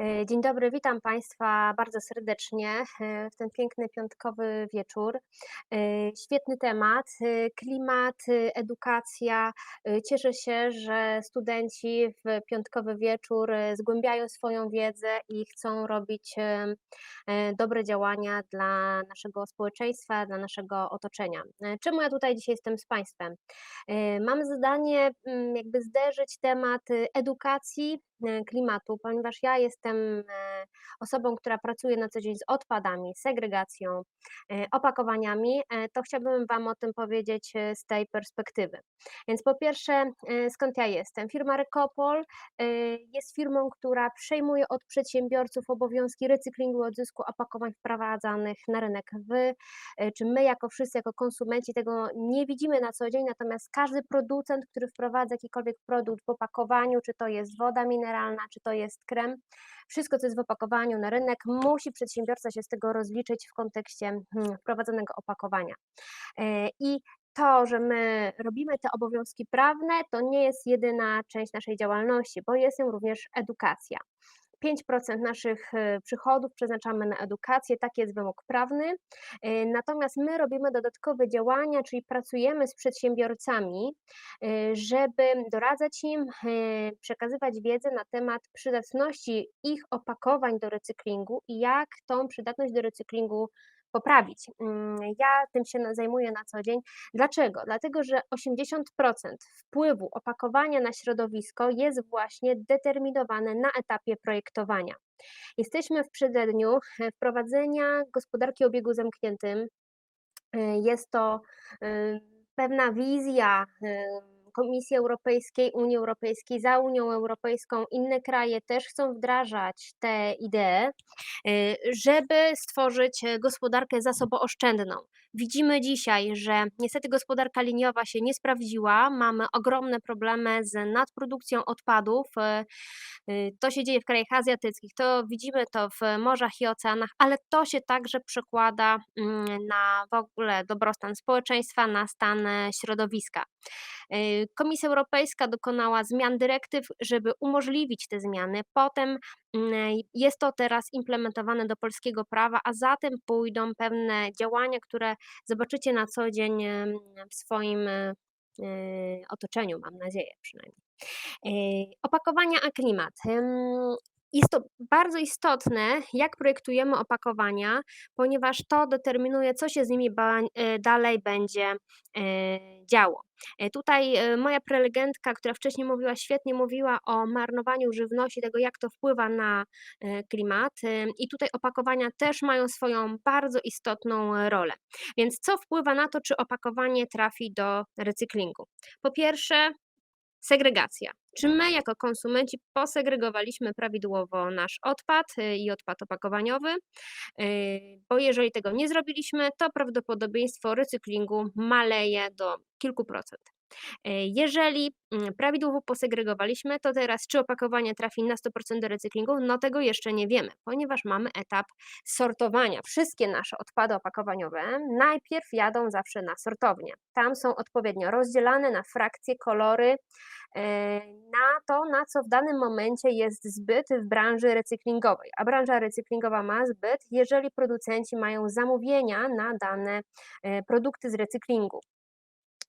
E, Dzień dobry, witam Państwa bardzo serdecznie e, w ten piękny piątkowy wieczór. E, Świetny temat, klimat, edukacja. Cieszę się, że studenci w piątkowy wieczór zgłębiają swoją wiedzę i chcą robić dobre działania dla naszego społeczeństwa, dla naszego otoczenia. Czemu ja tutaj dzisiaj jestem z Państwem? Mam zadanie mm, jakby zderzyć temat edukacji klimatu, ponieważ ja jestem e, osobą, która pracuje na co dzień z odpadami, segregacją, e, opakowaniami, e, to chciałabym Wam o tym powiedzieć e, z tej perspektywy. Więc po pierwsze, e, skąd ja jestem? Firma Recopol e, jest firmą, która przejmuje od przedsiębiorców obowiązki recyklingu i odzysku opakowań wprowadzanych na rynek. Wy, e, czy my jako wszyscy, jako konsumenci tego nie widzimy na co dzień, natomiast każdy producent, który wprowadza jakikolwiek produkt w opakowaniu, czy to jest woda mineralna, czy to jest krem, wszystko, co jest w opakowaniu na rynek, musi przedsiębiorca się z tego rozliczyć w kontekście hmm, wprowadzonego opakowania. E, I to, że my robimy te obowiązki prawne, to nie jest jedyna część naszej działalności, bo jest ją również edukacja. 5% naszych e, przychodów przeznaczamy na edukację, taki jest wymóg prawny. E, Natomiast my robimy dodatkowe działania, czyli pracujemy z przedsiębiorcami, e, żeby doradzać im, przekazywać wiedzę na temat przydatności ich opakowań do recyklingu i jak tą przydatność do recyklingu poprawić. Mm, Ja tym się zajmuję na co dzień. Dlaczego? Dlatego, że 80% wpływu opakowania na środowisko jest właśnie determinowane na etapie projektowania. Jesteśmy w przededniu e, wprowadzenia gospodarki obiegu zamkniętym. E, Jest to e, pewna wizja Komisji Europejskiej, Unii Europejskiej, za Unią Europejską. Inne kraje też chcą wdrażać te idee, e, żeby stworzyć e, gospodarkę zasobooszczędną. Widzimy dzisiaj, że niestety gospodarka liniowa się nie sprawdziła. Mamy ogromne problemy z nadprodukcją odpadów. e, y, To się dzieje w krajach azjatyckich, to widzimy to w morzach i oceanach, ale to się także przekłada mm, na w ogóle dobrostan społeczeństwa, na stan e, środowiska. Y, Komisja Europejska dokonała zmian dyrektyw, żeby umożliwić te zmiany. Potem mm, jest to teraz implementowane do polskiego prawa, a zatem pójdą pewne działania, które zobaczycie na co dzień em, w swoim e, e, otoczeniu, mam nadzieję przynajmniej. Opakowania a klimat. Jest to bardzo istotne, jak projektujemy opakowania, ponieważ to determinuje, co się z nimi e, dalej będzie e, działo. E, Tutaj moja prelegentka, która wcześniej mówiła, świetnie mówiła o marnowaniu żywności, tego jak to wpływa na klimat. I tutaj opakowania też mają swoją bardzo istotną rolę. Więc co wpływa na to, czy opakowanie trafi do recyklingu? Po pierwsze, Segregacja. Czy my jako konsumenci posegregowaliśmy prawidłowo nasz odpad y, i odpad opakowaniowy? Y, Bo jeżeli tego nie zrobiliśmy, to prawdopodobieństwo recyklingu maleje do kilku procent. Y, Jeżeli mm, prawidłowo posegregowaliśmy, to teraz czy opakowanie trafi na 100% do recyklingu? No tego jeszcze nie wiemy, ponieważ mamy etap sortowania. Wszystkie nasze odpady opakowaniowe najpierw jadą zawsze na sortownię. Tam są odpowiednio rozdzielane na frakcje, kolory, e, na to, na co w danym momencie jest zbyt w branży recyklingowej. A branża recyklingowa ma zbyt, jeżeli producenci mają zamówienia na dane e, produkty z recyklingu.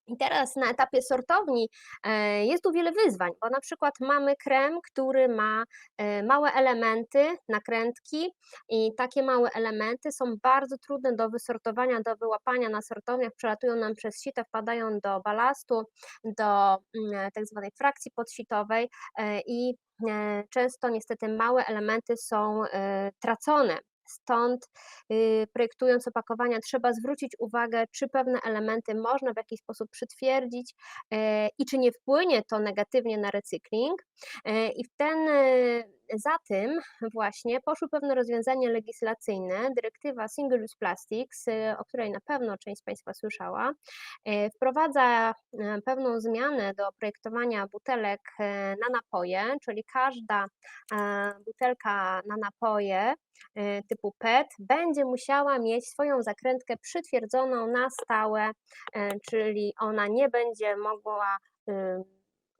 I teraz na etapie sortowni e, jest tu wiele wyzwań, bo na przykład mamy krem, który ma e, małe elementy, nakrętki i takie małe elementy są bardzo trudne do wysortowania, do wyłapania na sortowniach, przelatują nam przez sito, wpadają do balastu, do mm, tak zwanej frakcji podsitowej e, i e, często niestety małe elementy są e, tracone. Stąd y, projektując opakowania, trzeba zwrócić uwagę, czy pewne elementy można w jakiś sposób przytwierdzić e, i czy nie wpłynie to negatywnie na recykling. E, I w ten, za tym właśnie poszły pewne rozwiązania legislacyjne. Dyrektywa Single Use Plastics, e, o której na pewno część z Państwa słyszała, e, wprowadza e, pewną zmianę do projektowania butelek na napoje, czyli każda butelka na napoje typu PET będzie musiała mieć swoją zakrętkę przytwierdzoną na stałe, czyli ona nie będzie mogła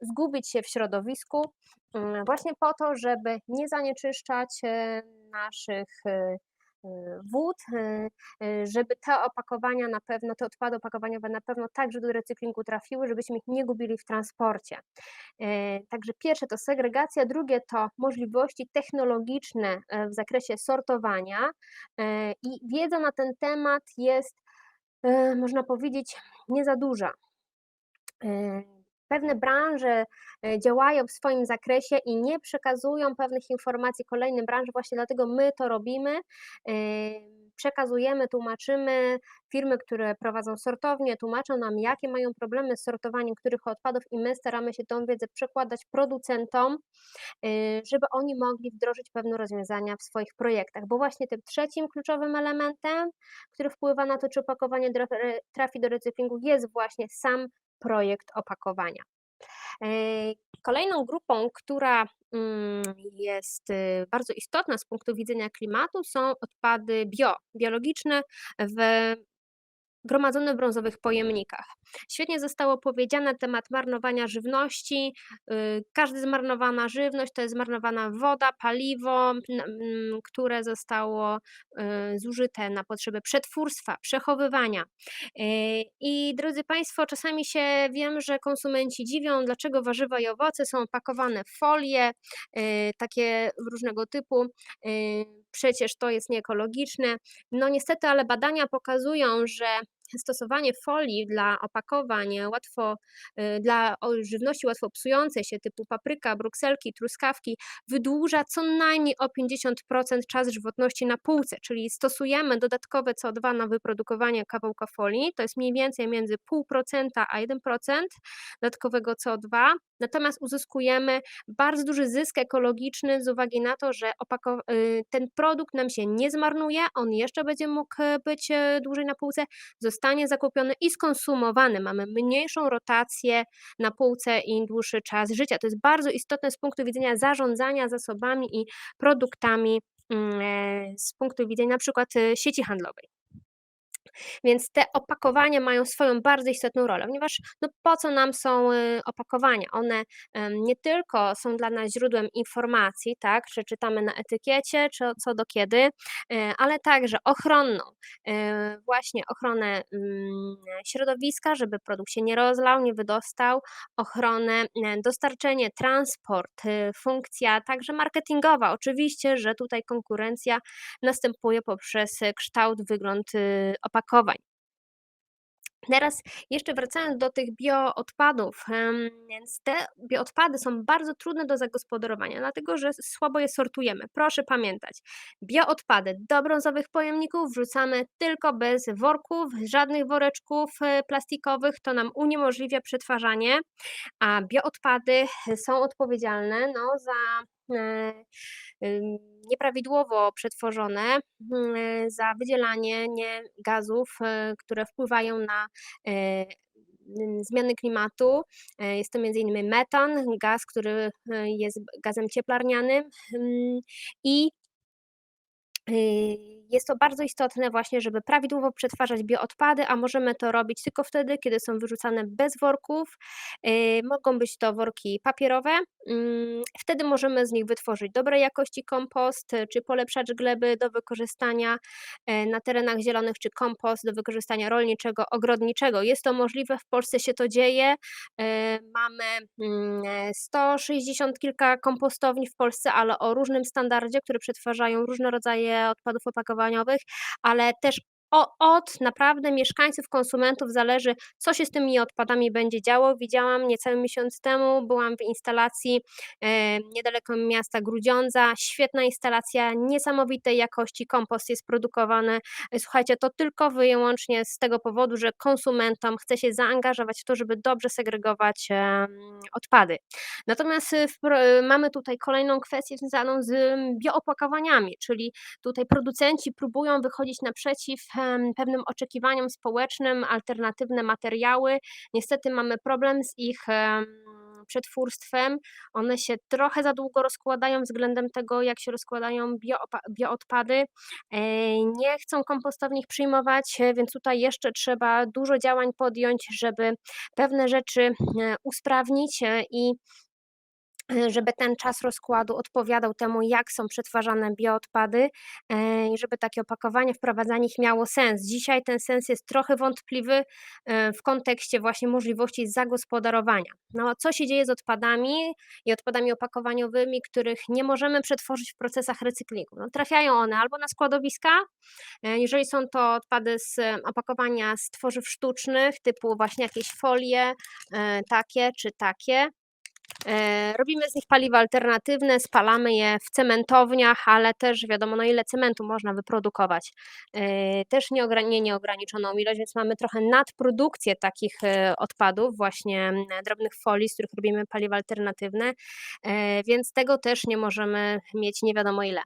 zgubić się w środowisku, mm, właśnie po to, żeby nie zanieczyszczać, e, naszych, e, e, wód, żeby te opakowania na pewno, te odpady opakowaniowe na pewno także do recyklingu trafiły, żebyśmy ich nie gubili w transporcie. Także pierwsze to segregacja, drugie to możliwości technologiczne, w zakresie sortowania, i wiedza na ten temat jest, można powiedzieć, nie za duża. Pewne branże działają w swoim zakresie i nie przekazują pewnych informacji kolejnym branżom, właśnie dlatego my to robimy. Przekazujemy, tłumaczymy, firmy, które prowadzą sortownie, tłumaczą nam, jakie mają problemy z sortowaniem których odpadów, i my staramy się tę wiedzę przekładać producentom, żeby oni mogli wdrożyć pewne rozwiązania w swoich projektach. Bo właśnie tym trzecim kluczowym elementem, który wpływa na to, czy opakowanie trafi do recyklingu, jest właśnie sam projekt opakowania. Kolejną grupą, która mm, jest y, bardzo istotna z punktu widzenia klimatu, są odpady bio, biologiczne w gromadzone w brązowych pojemnikach. Świetnie zostało powiedziane temat marnowania żywności. Y, każda zmarnowana żywność to jest zmarnowana woda, paliwo, które zostało y, zużyte na potrzeby przetwórstwa, przechowywania. Y, I drodzy Państwo, czasami się wiem, że konsumenci dziwią, dlaczego warzywa i owoce są opakowane w folie, takie różnego typu. Przecież to jest nieekologiczne. No niestety, ale badania pokazują, że stosowanie folii dla opakowań łatwo, y, dla żywności łatwo psującej się typu papryka, brukselki, truskawki wydłuża co najmniej o 50% czas żywotności na półce, czyli stosujemy dodatkowe CO2 na wyprodukowanie kawałka folii, to jest mniej więcej między 0,5% a 1% dodatkowego CO2, natomiast uzyskujemy bardzo duży zysk ekologiczny z uwagi na to, że y, ten produkt nam się nie zmarnuje, on jeszcze będzie mógł być e, dłużej na półce, zostanie zakupiony i skonsumowany. Mamy mniejszą rotację na półce i dłuższy czas życia. To jest bardzo istotne z punktu widzenia zarządzania zasobami i produktami mm, e, z punktu widzenia na przykład e, sieci handlowej. Więc te opakowania mają swoją bardzo istotną rolę, ponieważ no po co nam są y, opakowania? One nie tylko są dla nas źródłem informacji, tak, czy czytamy na etykiecie, czy co do kiedy, e, ale także ochronną, e, właśnie ochronę mm, środowiska, żeby produkt się nie rozlał, nie wydostał, ochronę, e, dostarczenie, transport, y, funkcja także marketingowa. Oczywiście, że tutaj konkurencja następuje poprzez kształt, wygląd y, opakowania opakowań. Teraz jeszcze wracając do tych bioodpadów, więc te bioodpady są bardzo trudne do zagospodarowania, dlatego że słabo je sortujemy. Proszę pamiętać, bioodpady do brązowych pojemników wrzucamy tylko bez worków, żadnych woreczków e, plastikowych, to nam uniemożliwia przetwarzanie, a bioodpady są odpowiedzialne no, za nieprawidłowo przetworzone mm, za wydzielanie nie gazów, e, które wpływają na e, zmiany klimatu. E, jest to m.in. metan, gaz, który jest gazem cieplarnianym mm, i jest to bardzo istotne właśnie, żeby prawidłowo przetwarzać bioodpady, a możemy to robić tylko wtedy, kiedy są wyrzucane bez worków. Mogą być to worki papierowe. Mm, wtedy możemy z nich wytworzyć dobrej jakości kompost, czy polepszacz gleby do wykorzystania e, na terenach zielonych, czy kompost do wykorzystania rolniczego, ogrodniczego. Jest to możliwe, w Polsce się to dzieje. Mamy 160 mm, kilka kompostowni w Polsce, ale o różnym standardzie, które przetwarzają różne rodzaje odpadów ale też o, od naprawdę mieszkańców, konsumentów zależy, co się z tymi odpadami będzie działo. Widziałam niecały miesiąc temu, byłam w instalacji e, niedaleko miasta Grudziądza. Świetna instalacja, niesamowitej jakości kompost jest produkowany. E, słuchajcie, to tylko wyłącznie z tego powodu, że konsumentom chce się zaangażować w to, żeby dobrze segregować e, odpady. Natomiast e, w, mamy tutaj kolejną kwestię związaną z bioopakowaniami, czyli tutaj producenci próbują wychodzić naprzeciw pewnym oczekiwaniom społecznym, alternatywne materiały. Niestety mamy problem z ich przetwórstwem. One się trochę za długo rozkładają względem tego, jak się rozkładają bioopa bioodpady. E, nie chcą kompostownik przyjmować, e, więc tutaj jeszcze trzeba dużo działań podjąć, żeby pewne rzeczy, e, usprawnić, i żeby ten czas rozkładu odpowiadał temu, jak są przetwarzane bioodpady e, i żeby takie opakowanie, wprowadzanie ich miało sens. Dzisiaj ten sens jest trochę wątpliwy e, w kontekście właśnie możliwości zagospodarowania. No, co się dzieje z odpadami i odpadami opakowaniowymi, których nie możemy przetworzyć w procesach recyklingu? No, trafiają one albo na składowiska, jeżeli są to odpady z opakowania z tworzyw sztucznych, typu właśnie jakieś folie, takie czy takie, E, robimy z nich paliwa alternatywne, spalamy je w cementowniach, ale też wiadomo, no ile cementu można wyprodukować. E, też nie nieograniczoną ilość, więc mamy trochę nadprodukcję takich e, odpadów, właśnie drobnych folii, z których robimy paliwa alternatywne, więc tego też nie możemy mieć nie wiadomo ile.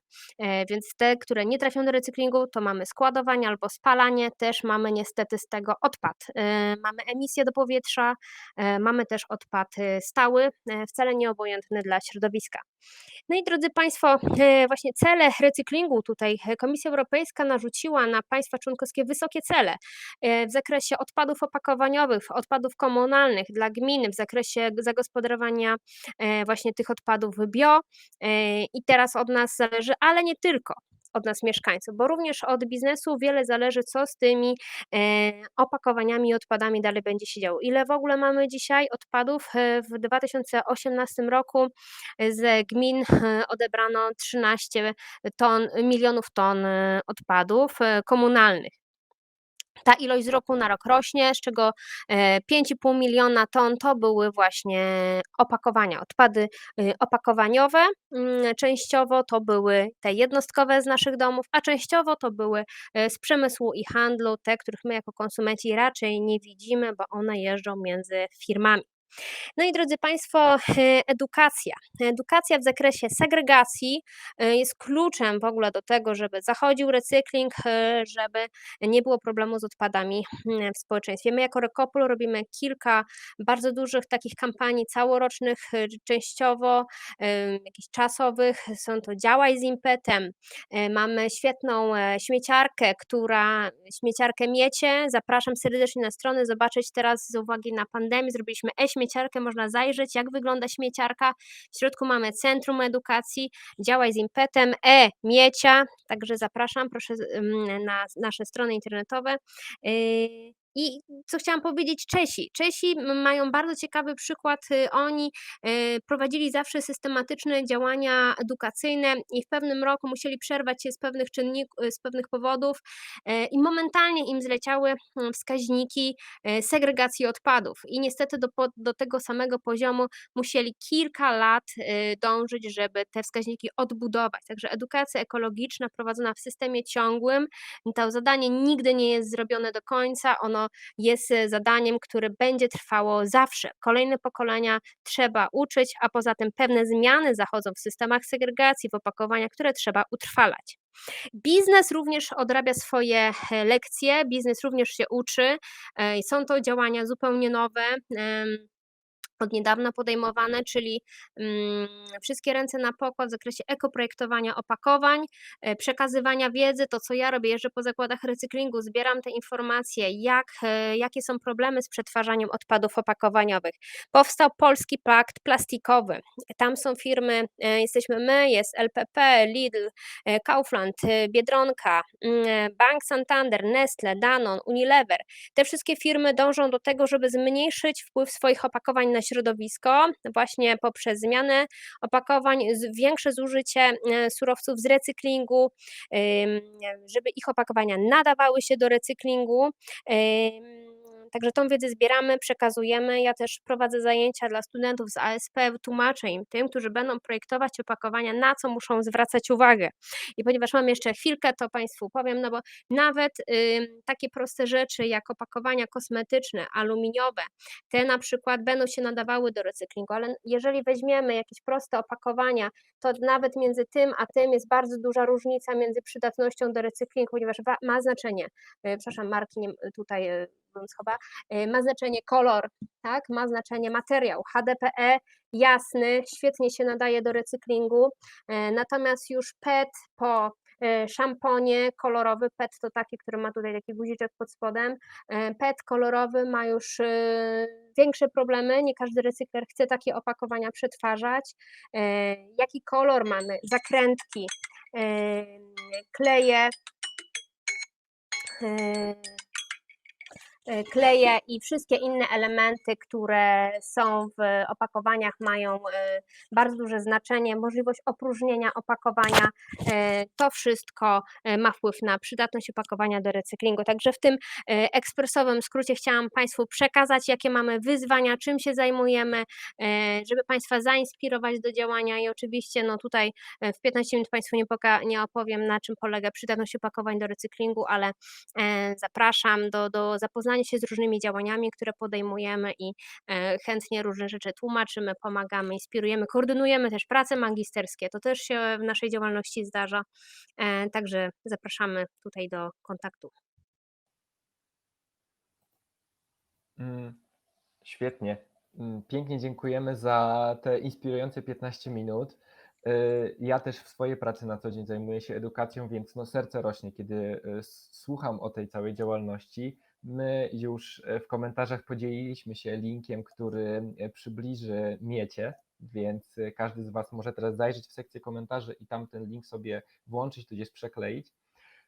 Więc te, które nie trafią do recyklingu, to mamy składowanie albo spalanie, też mamy niestety z tego odpad. Mamy emisję do powietrza, mamy też odpad stały, wcale nieobojętny dla środowiska. No i drodzy Państwo, e, właśnie cele recyklingu tutaj Komisja Europejska narzuciła na państwa członkowskie wysokie cele e, w zakresie odpadów opakowaniowych, odpadów komunalnych dla gminy, w zakresie zagospodarowania e, właśnie tych odpadów bio i teraz od nas zależy, ale nie tylko od nas mieszkańców, bo również od biznesu wiele zależy, co z tymi e, opakowaniami i odpadami dalej będzie się działo. Ile w ogóle mamy dzisiaj odpadów? E, w 2018 roku z gmin e, odebrano 13 ton, milionów ton odpadów komunalnych. Ta ilość z roku na rok rośnie, z czego 5,5 e, miliona ton to były właśnie opakowania, odpady y, opakowaniowe. Mm, częściowo to były te jednostkowe z naszych domów, a częściowo to były e, z przemysłu i handlu, te, których my jako konsumenci raczej nie widzimy, bo one jeżdżą między firmami. No i drodzy Państwo, e, edukacja. Edukacja w zakresie segregacji e, jest kluczem w ogóle do tego, żeby zachodził recykling, e, żeby nie było problemu z odpadami w społeczeństwie. My jako Rekopol robimy kilka bardzo dużych takich kampanii całorocznych, częściowo jakichś czasowych. Są to Działaj z impetem. Mamy świetną śmieciarkę, która, śmieciarkę Miecie. Zapraszam serdecznie na stronę, zobaczyć teraz z uwagi na pandemię, zrobiliśmy e śmieciarkę, można zajrzeć, jak wygląda śmieciarka. W środku mamy Centrum Edukacji, działaj z impetem, e-miecia, także zapraszam, proszę na nasze strony internetowe. Y, i co chciałam powiedzieć, Czesi. Czesi mają bardzo ciekawy przykład. Y, oni y, prowadzili zawsze systematyczne działania edukacyjne i w pewnym roku musieli przerwać się z pewnych czynników, z pewnych powodów y, i momentalnie im zleciały mm, wskaźniki segregacji odpadów. I niestety do, do tego samego poziomu musieli kilka lat dążyć, żeby te wskaźniki odbudować. Także edukacja ekologiczna prowadzona w systemie ciągłym, to zadanie nigdy nie jest zrobione do końca. Ono jest e, zadaniem, które będzie trwało zawsze. Kolejne pokolenia trzeba uczyć, a poza tym pewne zmiany zachodzą w systemach segregacji, w opakowaniach, które trzeba utrwalać. Biznes również odrabia swoje e, lekcje, biznes również się uczy. E, są to działania zupełnie nowe od niedawna podejmowane, czyli mm, wszystkie ręce na pokład w zakresie ekoprojektowania opakowań, e, przekazywania wiedzy, to co ja robię, jeżdżę po zakładach recyklingu, zbieram te informacje, jak, e, jakie są problemy z przetwarzaniem odpadów opakowaniowych. Powstał Polski Pakt Plastikowy. Tam są firmy, e, jesteśmy my, jest LPP, Lidl, Kaufland, Biedronka, mm, Bank Santander, Nestle, Danon, Unilever. Te wszystkie firmy dążą do tego, żeby zmniejszyć wpływ swoich opakowań na środowisko właśnie poprzez zmianę opakowań, większe zużycie e, surowców z recyklingu, żeby ich opakowania nadawały się do recyklingu. Także tą wiedzę zbieramy, przekazujemy. Ja też prowadzę zajęcia dla studentów z ASP, tłumaczę im, tym, którzy będą projektować opakowania, na co muszą zwracać uwagę. I ponieważ mam jeszcze chwilkę, to Państwu powiem, no bo nawet y, takie proste rzeczy jak opakowania kosmetyczne, aluminiowe, te na przykład będą się nadawały do recyklingu, ale jeżeli weźmiemy jakieś proste opakowania, to nawet między tym a tym jest bardzo duża różnica między przydatnością do recyklingu, ponieważ ma znaczenie, y, przepraszam, marki nie, tutaj y, mówiąc chyba, y, ma znaczenie kolor, tak, ma znaczenie materiał. HDPE jasny, świetnie się nadaje do recyklingu, e, natomiast już PET po e, szamponie kolorowy, PET to taki, który ma tutaj taki guziczek pod spodem, e, PET kolorowy ma już e, większe problemy, nie każdy recykler chce takie opakowania przetwarzać. Jaki kolor mamy? Zakrętki, kleje, kleje i wszystkie inne elementy, które są w opakowaniach, mają e, bardzo duże znaczenie. Możliwość opróżnienia opakowania, e, to wszystko e, ma wpływ na przydatność opakowania do recyklingu. Także w tym e, ekspresowym skrócie chciałam Państwu przekazać, jakie mamy wyzwania, czym się zajmujemy, e, żeby Państwa zainspirować do działania i oczywiście no tutaj e, w 15 minut Państwu nie, poka- nie opowiem, na czym polega przydatność opakowań do recyklingu, ale e, zapraszam do, do zapoznania się z różnymi działaniami, które podejmujemy i e, chętnie różne rzeczy tłumaczymy, pomagamy, inspirujemy, koordynujemy też prace magisterskie. To też się w naszej działalności zdarza. E, Także zapraszamy tutaj do kontaktu. Mm, Świetnie. Mm, Pięknie dziękujemy za te inspirujące 15 minut. Y, Ja też w swojej pracy na co dzień zajmuję się edukacją, więc no serce rośnie, kiedy słucham o tej całej działalności. My już y, w komentarzach podzieliliśmy się linkiem, który y, przybliży Miecie, więc y, każdy z Was może teraz zajrzeć w sekcję komentarzy i tam ten link sobie włączyć, tudzież przekleić.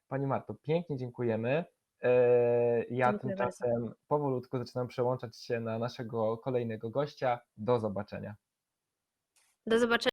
Pani Marto, pięknie dziękujemy. E, Ja Dziękuję bardzo. tymczasem powolutku zaczynam przełączać się na naszego kolejnego gościa. Do zobaczenia. Do zobaczenia.